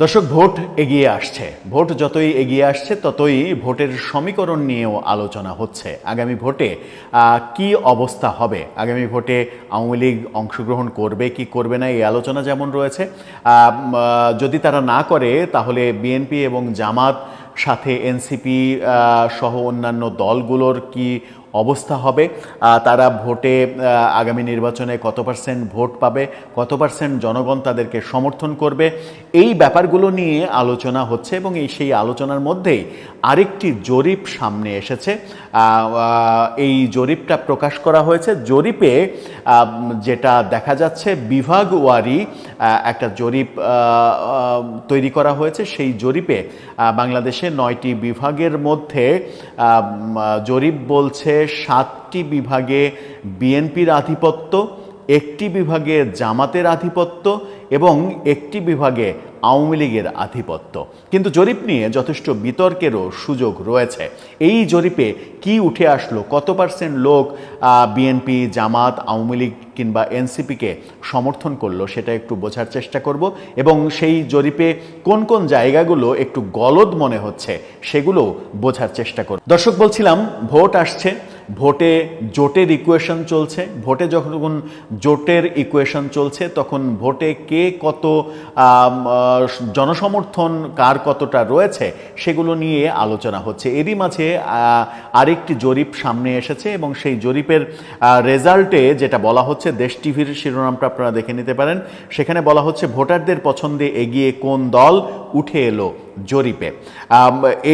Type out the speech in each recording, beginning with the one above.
দর্শক, ভোট এগিয়ে আসছে। ভোট যতই এগিয়ে আসছে, ততই ভোটের সমীকরণ নিয়েও আলোচনা হচ্ছে। আগামী ভোটে কি অবস্থা হবে? আগামী ভোটে আওয়ামী লীগ অংশগ্রহণ করবে, কি করবে না, এই আলোচনা যেমন রয়েছে যদি তারা না করে, তাহলে বিএনপি এবং জামাত সাথে এনসিপি সহ অন্যান্য দলগুলোর কি অবস্থা হবে। তারা ভোটে আগামী নির্বাচনে কত পার্সেন্ট ভোট পাবে, কত পার্সেন্ট জনগণ তাদেরকে সমর্থন করবে, এই ব্যাপারগুলো নিয়ে আলোচনা হচ্ছে এবং এই সেই আলোচনার মধ্যেই আরেকটি জরিপ সামনে এসেছে। এই জরিপটা প্রকাশ করা হয়েছে। জরিপে যেটা দেখা যাচ্ছে, বিভাগ ওয়ারি একটা জরিপ তৈরি করা হয়েছে। সেই জরিপে বাংলাদেশে নয়টি বিভাগের মধ্যে জরিপ বলছে সাতটি বিভাগে বিএনপির আধিপত্য, একটি বিভাগে জামাতের আধিপত্য এবং একটি বিভাগে আওয়ামী লীগের আধিপত্য। কিন্তু জরিপ নিয়ে যথেষ্ট বিতর্কেরও সুযোগ রয়েছে। এই জরিপে কি উঠে আসলো? কত পার্সেন্ট লোক বিএনপি, জামাত, আওয়ামী লীগ কিংবা এনসিপিকে সমর্থন করল সেটা একটু বোঝার চেষ্টা করব এবং সেই জরিপে কোন কোন জায়গাগুলো একটু গলদ মনে হচ্ছে সেগুলো বোঝার চেষ্টা করব। দর্শক বলছিলাম, ভোট আসছে ভোটে জোটের ইকুয়েশন চলছে। ভোটে যখন জোটের ইকুয়েশন চলছে, তখন ভোটে কে কত জনসমর্থন কার কতটা রয়েছে, সেগুলো নিয়ে আলোচনা হচ্ছে। এরই মাঝে আরেকটি জরিপ সামনে এসেছে এবং সেই জরিপের রেজাল্টে যেটা বলা হচ্ছে, দেশ টিভির শিরোনামটা আপনারা দেখে নিতে পারেন। সেখানে বলা হচ্ছে, ভোটারদের পছন্দে এগিয়ে কোন দল উঠে এলো জরিপে।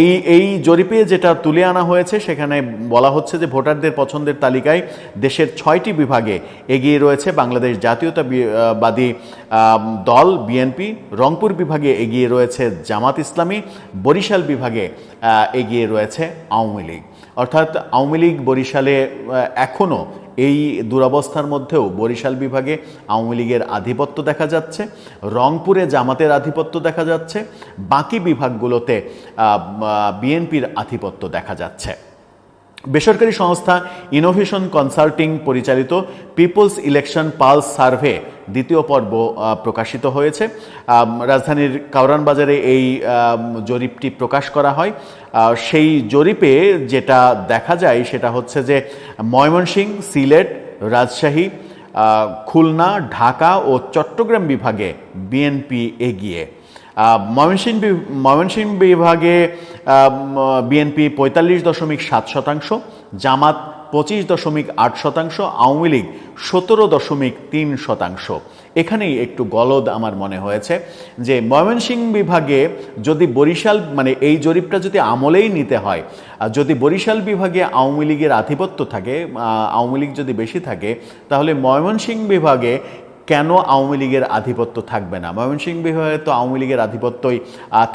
এই এই জরিপে যেটা তুলে আনা হয়েছে, সেখানে বলা হচ্ছে যে ভোটারদের পছন্দের তালিকায় দেশের ছয়টি বিভাগে এগিয়ে রয়েছে বাংলাদেশ জাতীয়তাবাদী দল, বিএনপি, রংপুর বিভাগে এগিয়ে রয়েছে জামাত ইসলামী, বরিশাল বিভাগে এগিয়ে রয়েছে আওয়ামী লীগ। অর্থাৎ আওয়ামী লীগ বরিশালে এখনও এই দুরবস্থার মধ্যেও বরিশাল বিভাগে আওয়ামী লীগের আধিপত্য দেখা যাচ্ছে, রংপুরে জামাতের আধিপত্য দেখা যাচ্ছে, বাকি বিভাগগুলোতে বিএনপির আধিপত্য দেখা যাচ্ছে। বেসরকারি সংস্থা ইনোভেশন কনসাল্টিং পরিচালিত পিপলস ইলেকশন পালস সার্ভে দ্বিতীয় পর্ব প্রকাশিত হয়েছে। রাজধানীর কাউরান বাজারে এই জরিপটি প্রকাশ করা হয়। সেই জরিপে যেটা দেখা যায় সেটা হচ্ছে যে ময়মনসিংহ, সিলেট, রাজশাহী খুলনা, ঢাকা ও চট্টগ্রাম বিভাগে বিএনপি এগিয়ে। ময়মনসিংহ ময়মনসিংহ বিভাগে বিএনপি পঁয়তাল্লিশ দশমিক সাত শতাংশ, জামাত পঁচিশ দশমিক আট শতাংশ, আওয়ামী লীগ সতেরো দশমিক তিন শতাংশ। এখানেই একটু গলদ আমার মনে হয়েছে যে ময়মনসিংহ বিভাগে যদি বরিশাল মানে এই জরিপটা যদি আমলেই নিতে হয়, আর যদি বরিশাল বিভাগে আওয়ামী লীগের আধিপত্য থাকে আওয়ামী লীগ যদি বেশি থাকে, তাহলে ময়মনসিংহ বিভাগে কেন আওয়ামী লীগের আধিপত্য থাকবে না? ময়মনসিংহ বিভাগে তো আওয়ামী লীগের আধিপত্যই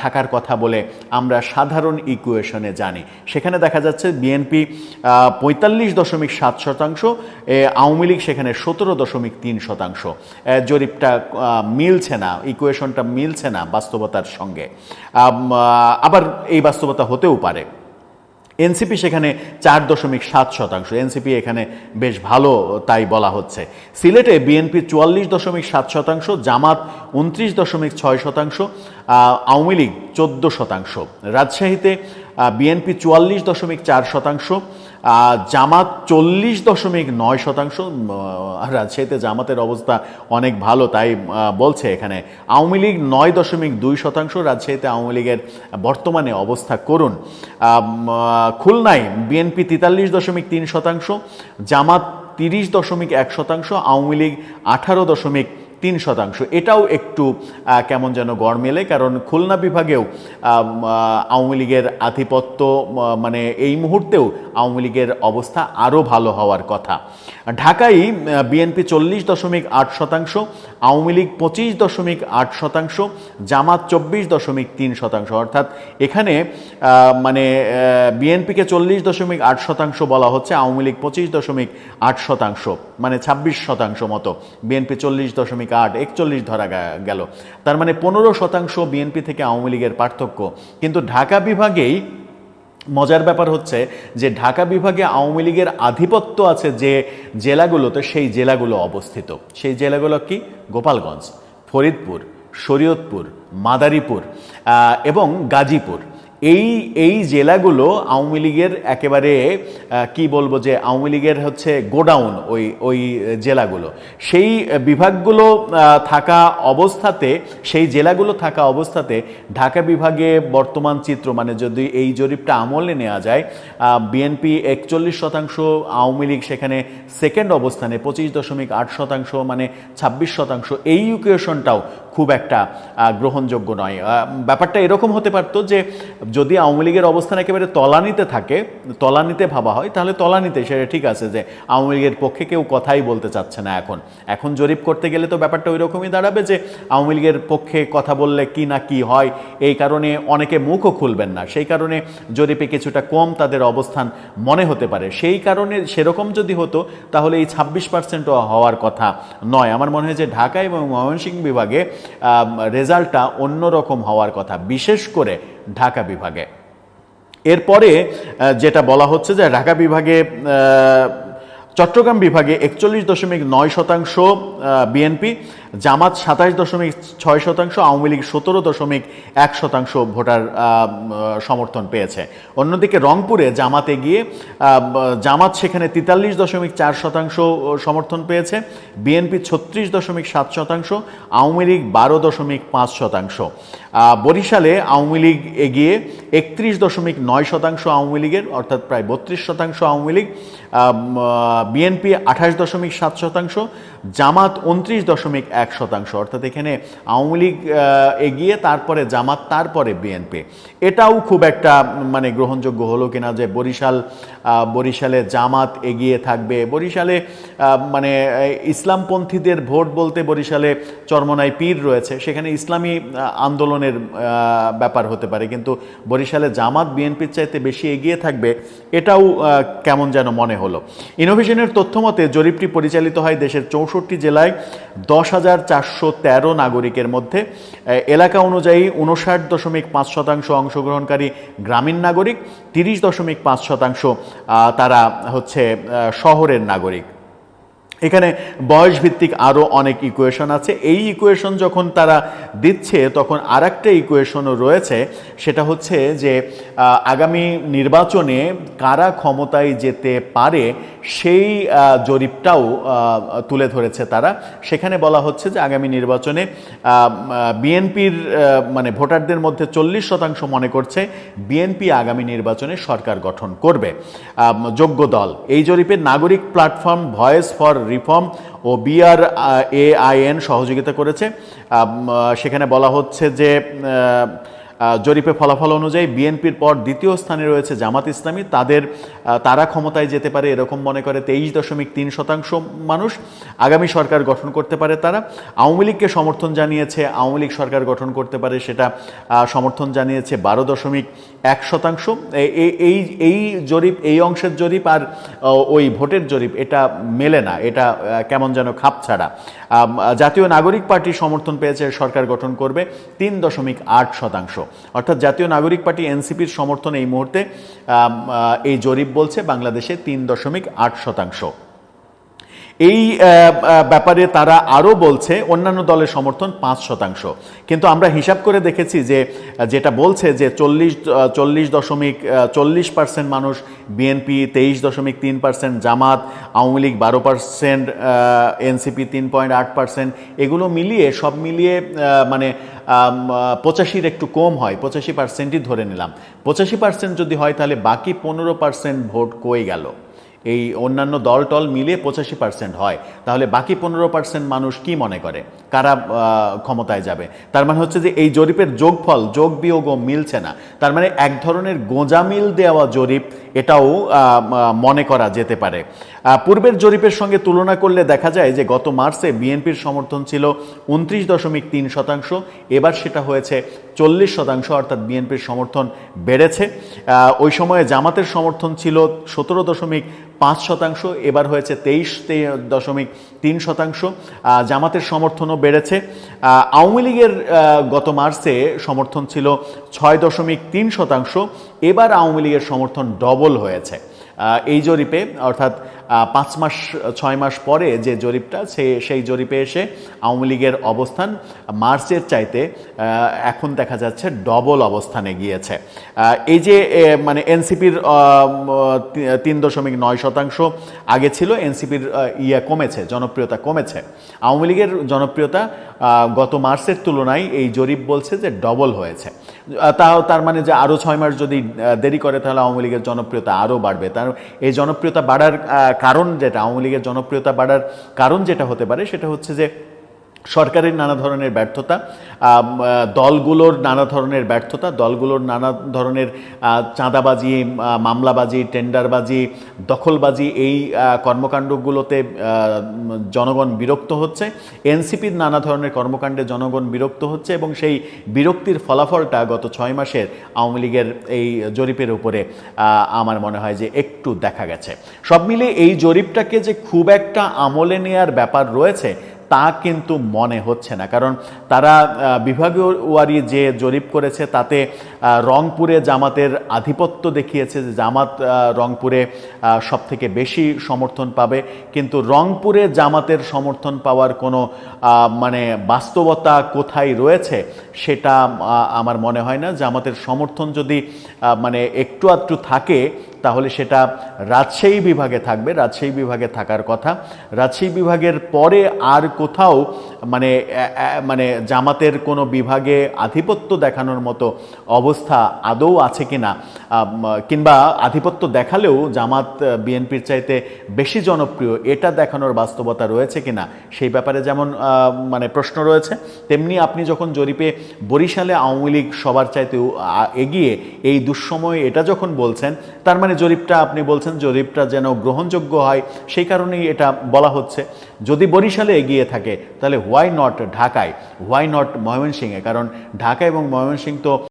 থাকার কথা বলে আমরা সাধারণ ইকুয়েশনে জানি। সেখানে দেখা যাচ্ছে বিএনপি পঁয়তাল্লিশ দশমিক সাত শতাংশ আওয়ামী লীগ সেখানে সতেরো দশমিক তিন শতাংশ। জরিপটা মিলছে না ইকুয়েশনটা মিলছে না বাস্তবতার সঙ্গে। আবার এই বাস্তবতা হতেও পারে। এনসিপি সেখানে চার দশমিক সাত শতাংশ। এনসিপি এখানে বেশ ভালো তাই বলা হচ্ছে। সিলেটে বিএনপি চুয়াল্লিশ দশমিক সাত শতাংশ, জামাত উনত্রিশ দশমিক ছয় শতাংশ আওয়ামী লীগ চোদ্দ শতাংশ। রাজশাহীতে বিএনপি চুয়াল্লিশ দশমিক চার শতাংশ জামাত চল্লিশ দশমিক নয় শতাংশ রাজশাহীতে জামাতের অবস্থা অনেক ভালো, তাই বলছে এখানে। আওয়ামী লীগ নয় দশমিক দুই শতাংশ রাজশাহীতে আওয়ামী লীগের বর্তমানে অবস্থা করুন। খুলনায় বিএনপি তেতাল্লিশ দশমিক তিন শতাংশ, জামাত তিরিশ দশমিক এক শতাংশ, আওয়ামী লীগ আঠারো দশমিক তিন শতাংশ। এটাও একটু কেমন যেন গড় মেলে, কারণ খুলনা বিভাগেও আওয়ামী লীগের আধিপত্য মানে এই মুহূর্তেও আওয়ামী লীগের অবস্থা আরও ভালো হওয়ার কথা। ঢাকায় বিএনপি চল্লিশ দশমিক আট শতাংশ, আওয়ামী লীগ পঁচিশ দশমিক আট শতাংশ, জামাত চব্বিশ দশমিক তিন শতাংশ। অর্থাৎ এখানে মানে বিএনপিকে চল্লিশ দশমিক আট শতাংশ বলা হচ্ছে, আওয়ামী লীগ পঁচিশ দশমিক আট শতাংশ মানে ছাব্বিশ শতাংশ মতো। বিএনপি চল্লিশ দশমিক আট একচল্লিশ ধরা গেল। তার মানে পনেরো শতাংশ বিএনপি থেকে আওয়ামী লীগের পার্থক্য। কিন্তু ঢাকা বিভাগেই মজার ব্যাপার হচ্ছে যে ঢাকা বিভাগে আওয়ামী লীগের আধিপত্য আছে যে জেলাগুলোতে, সেই জেলাগুলো অবস্থিত। সেই জেলাগুলো কি? গোপালগঞ্জ, ফরিদপুর, শরীয়তপুর, মাদারীপুর এবং গাজীপুর। এই এই জেলাগুলো আওয়ামী লীগের একেবারে কি বলব যে আওয়ামী লীগের হচ্ছে গোডাউন ওই ওই জেলাগুলো। সেই বিভাগগুলো থাকা অবস্থাতে, সেই জেলাগুলো থাকা অবস্থাতে ঢাকা বিভাগে বর্তমান চিত্র মানে যদি এই জরিপটা আমলে নেওয়া যায় বিএনপি একচল্লিশ শতাংশ, আওয়ামী লীগ সেখানে সেকেন্ড অবস্থানে পঁচিশ দশমিক আট শতাংশ মানে ছাব্বিশ শতাংশ। এই ইকুয়েশনটাও খুব একটা গ্রহণযোগ্য নয়। ব্যাপারটা এরকম হতে পারতো যে যদি আওয়ামী লীগের অবস্থান একেবারে তলানিতে থাকে, তলানিতে ভাবা হয়, তাহলে তলানিতে সেটা ঠিক আছে যে আওয়ামী লীগের পক্ষে কেউ কথাই বলতে চাচ্ছে না এখন। এখন জরিপ করতে গেলে তো ব্যাপারটা ওই রকমই দাঁড়াবে যে আওয়ামী লীগের পক্ষে কথা বললে কি না কি হয়, এই কারণে অনেকে মুখও খুলবেন না। সেই কারণে জরিপে কিছুটা কম তাদের অবস্থান মনে হতে পারে। সেই কারণে সেরকম যদি হতো, তাহলে এই ছাব্বিশ পার্সেন্টও হওয়ার কথা নয়। আমার মনে হয় যে ঢাকা এবং ময়মনসিংহ বিভাগে রেজাল্টটা অন্যরকম হওয়ার কথা, বিশেষ করে ঢাকা বিভাগে। এরপরে যেটা বলা হচ্ছে যে ঢাকা বিভাগে চট্টগ্রাম বিভাগে একচল্লিশ দশমিক নয় শতাংশ বিএনপি জামাত সাতাশ দশমিক ছয় শতাংশ, আওয়ামী লীগ সতেরো দশমিক এক শতাংশ ভোটার সমর্থন পেয়েছে। অন্যদিকে রংপুরে জামাতে গিয়ে জামাত সেখানে তেতাল্লিশ দশমিক চার শতাংশ সমর্থন পেয়েছে। বিএনপি ছত্রিশ দশমিক সাত শতাংশ, আওয়ামী লীগ বারো দশমিক পাঁচ শতাংশ। বরিশালে আওয়ামী লীগ এগিয়ে একত্রিশ দশমিক নয় শতাংশ আওয়ামী লীগের, অর্থাৎ প্রায় বত্রিশ শতাংশ আওয়ামী লীগ। বিএনপি আঠাশ দশমিক সাত শতাংশ জামাত উনত্রিশ দশমিক এক শতাংশ, অর্থাৎ এখানে আওয়ামী লীগ এগিয়ে, তারপরে জামাত, তারপরে বিএনপি। এটাও খুব একটা মানে গ্রহণযোগ্য হলো কিনা যে বরিশাল বরিশালে জামাত এগিয়ে থাকবে। বরিশালে মানে ইসলামপন্থীদের ভোট বলতে বরিশালে চরমনাই পীর রয়েছে। সেখানে ইসলামী আন্দোলনের ব্যাপার হতে পারে। কিন্তু বরিশালে জামাত বিএনপির চাইতে বেশি এগিয়ে থাকবে, এটাও কেমন যেন মনে হলো। ইনোভেশনের তথ্য মতে জরিপটি পরিচালিত হয় দেশের চৌষট্টি জেলায় দশ হাজার চারশো তেরো নাগরিকের মধ্যে এলাকা অনুযায়ী উনষাট দশমিক পাঁচ শতাংশ অংশগ্রহণকারী গ্রামীণ নাগরিক, তিরিশ দশমিক পাঁচ শতাংশ তারা হচ্ছে শহরের নাগরিক। এখানে বয়স ভিত্তিক আরও অনেক ইকুয়েশন আছে। এই ইকুয়েশন যখন তারা দিচ্ছে, তখন আর একটা ইকুয়েশনও রয়েছে। সেটা হচ্ছে যে আগামী নির্বাচনে কারা ক্ষমতায় যেতে পারে, সেই জরিপটাও তুলে ধরেছে তারা। সেখানে বলা হচ্ছে যে, আগামী নির্বাচনে বিএনপির মানে ভোটারদের মধ্যে চল্লিশ শতাংশ মনে করছে, বিএনপি আগামী নির্বাচনে সরকার গঠন করবে। যোগ্য দল। এই জরিপের নাগরিক প্ল্যাটফর্ম ভয়েস ফর রিফর্ম ও বিআর এআইএন সহযোগিতা করেছে। সেখানে বলা হচ্ছে যে জরিপে ফলাফল অনুযায়ী বিএনপির পর দ্বিতীয় স্থানে রয়েছে জামাত ইসলামী। তাদের তারা ক্ষমতায় যেতে পারে এরকম মনে করে তেইশ দশমিক তিন শতাংশ মানুষ। আগামী সরকার গঠন করতে পারে তারা। আওয়ামী লীগকে সমর্থন জানিয়েছে, আওয়ামী লীগ সরকার গঠন করতে পারে সেটা সমর্থন জানিয়েছে বারো দশমিক এক শতাংশ। এই এই জরিপ, এই অংশের জরিপ আর ওই ভোটের জরিপ, এটা মেলে না। এটা কেমন যেন খাপ ছাড়া। জাতীয় নাগরিক পার্টি সমর্থন পেয়েছে সরকার গঠন করবে তিন দশমিক আট শতাংশ। অর্থাৎ জাতীয় নাগরিক পার্টি এনসিপির সমর্থন এই মুহূর্তে এই জরিপ বলছে বাংলাদেশে তিন দশমিক আট শতাংশ। এই ব্যাপারে তারা আরও বলছে, অন্যান্য দলের সমর্থন পাঁচ শতাংশ। কিন্তু আমরা হিসাব করে দেখেছি যে, যেটা বলছে যে চল্লিশ চল্লিশ দশমিক চল্লিশ পার্সেন্ট মানুষ বিএনপি তেইশ দশমিক তিন পার্সেন্ট জামাত, আওয়ামী লীগ বারো পার্সেন্ট এনসিপি তিন পয়েন্ট আট পার্সেন্ট, এগুলো মিলিয়ে, সব মিলিয়ে মানে পঁচাশির একটু কম হয়, পঁচাশি পার্সেন্টই ধরে নিলাম। পঁচাশি পার্সেন্ট যদি হয় তাহলে বাকি পনেরো পার্সেন্ট ভোট কই গেল? এই অন্যান্য দল টল মিলিয়ে পঁচাশি পার্সেন্ট হয়। তাহলে বাকি পনেরো পার্সেন্ট মানুষ কি মনে করে? কারা ক্ষমতায় যাবে? তার মানে হচ্ছে যে এই জরিপের যোগফল, যোগ বিয়োগও মিলছে না। তার মানে এক ধরনের গোঁজামিল দেওয়া জরিপ এটাও মনে করা যেতে পারে। পূর্বের জরিপের সঙ্গে তুলনা করলে দেখা যায় যে গত মার্চে বিএনপির সমর্থন ছিল উনত্রিশ দশমিক তিন শতাংশ, এবার সেটা হয়েছে চল্লিশ শতাংশ, অর্থাৎ বিএনপির সমর্থন বেড়েছে। ওই সময়ে জামাতের সমর্থন ছিল সতেরো দশমিক পাঁচ শতাংশ, এবার হয়েছে তেইশ দশমিক তিন শতাংশ জামাতের সমর্থনও বেড়েছে। আওয়ামী লীগের গত মার্চে সমর্থন ছিল ছয় দশমিক তিন শতাংশ, এবার আওয়ামী লীগের সমর্থন ডবল হয়েছে। এই জরিপে, অর্থাৎ পাঁচ মাস, ছয় মাস পরে যে জরিপটা, সে, সেই জরিপে এসে আওয়ামী লীগের অবস্থান মার্চের চাইতে এখন দেখা যাচ্ছে ডবল অবস্থানে গিয়েছে। এই যে মানে এনসিপির তিন দশমিক নয় শতাংশ আগে ছিল, এনসিপির ইয়া কমেছে, জনপ্রিয়তা কমেছে। আওয়ামী লীগের জনপ্রিয়তা গত মার্চের তুলনায় এই জরিপ বলছে যে ডবল হয়েছে। তাও তার মানে যে আরও ছয় মাস যদি দেরি করে তাহলে আওয়ামী লীগের জনপ্রিয়তা আরও বাড়বে। তার এই জনপ্রিয়তা বাড়ার কারণ যেটা, আওয়ামী লীগের জনপ্রিয়তা বাড়ার কারণ যেটা হতে পারে, সেটা হচ্ছে যে সরকারের নানা ধরনের ব্যর্থতা দলগুলোর নানা ধরনের ব্যর্থতা, দলগুলোর নানা ধরনের চাঁদাবাজি মামলাবাজি, টেন্ডারবাজি, দখলবাজি, এই কর্মকাণ্ডগুলোতে জনগণ বিরক্ত হচ্ছে। এনসিপির নানা ধরনের কর্মকাণ্ডে জনগণ বিরক্ত হচ্ছে এবং সেই বিরক্তির ফলাফলটা গত ছয় মাসের আওয়ামী লীগের এই জরিপের উপরে আমার মনে হয় যে একটু দেখা গেছে। সব মিলে এই জরিপটাকে যে খুব একটা আমলে নেয়ার ব্যাপার রয়েছে তা কিন্তু মনে হচ্ছে না। কারণ তারা বিভাগীয় ওয়ারি যে জরিপ করেছে, তাতে রংপুরে জামাতের আধিপত্য দেখিয়েছে যে জামাত রংপুরে সব থেকে বেশি সমর্থন পাবে। কিন্তু রংপুরে জামাতের সমর্থন পাওয়ার কোনো মানে বাস্তবতা কোথায় রয়েছে, সেটা আমার মনে হয় না। জামাতের সমর্থন যদি মানে একটু আধটু থাকে, তাহলে সেটা রাজশাহী বিভাগে থাকবে। রাজশাহী বিভাগে থাকার কথা। রাজশাহী বিভাগের পরে আর কোথাও মানে মানে জামাতের কোনো বিভাগে আধিপত্য দেখানোর মতো অবস্থা আদৌ আছে কিনা? আম, কিংবা আধিপত্য দেখালেও জামাত বিএনপির চাইতে বেশি জনপ্রিয় এটা দেখানোর বাস্তবতা রয়েছে কিনা, সেই ব্যাপারে যেমন মানে প্রশ্ন রয়েছে, তেমনি আপনি যখন জরিপে বরিশালে আওয়ামী লীগ সবার চাইতে এগিয়ে এই দুঃসময়ে এটা যখন বলছেন, তার মানে জরিপটা আপনি বলছেন জরিপটা যেন গ্রহণযোগ্য হয়, সেই কারণেই এটা বলা হচ্ছে। যদি বরিশালে এগিয়ে থাকে, তাহলে হোয়াই নট ঢাকায়? হোয়াই নট ময়মনসিংহে? কারণ ঢাকা এবং ময়মনসিংহ তো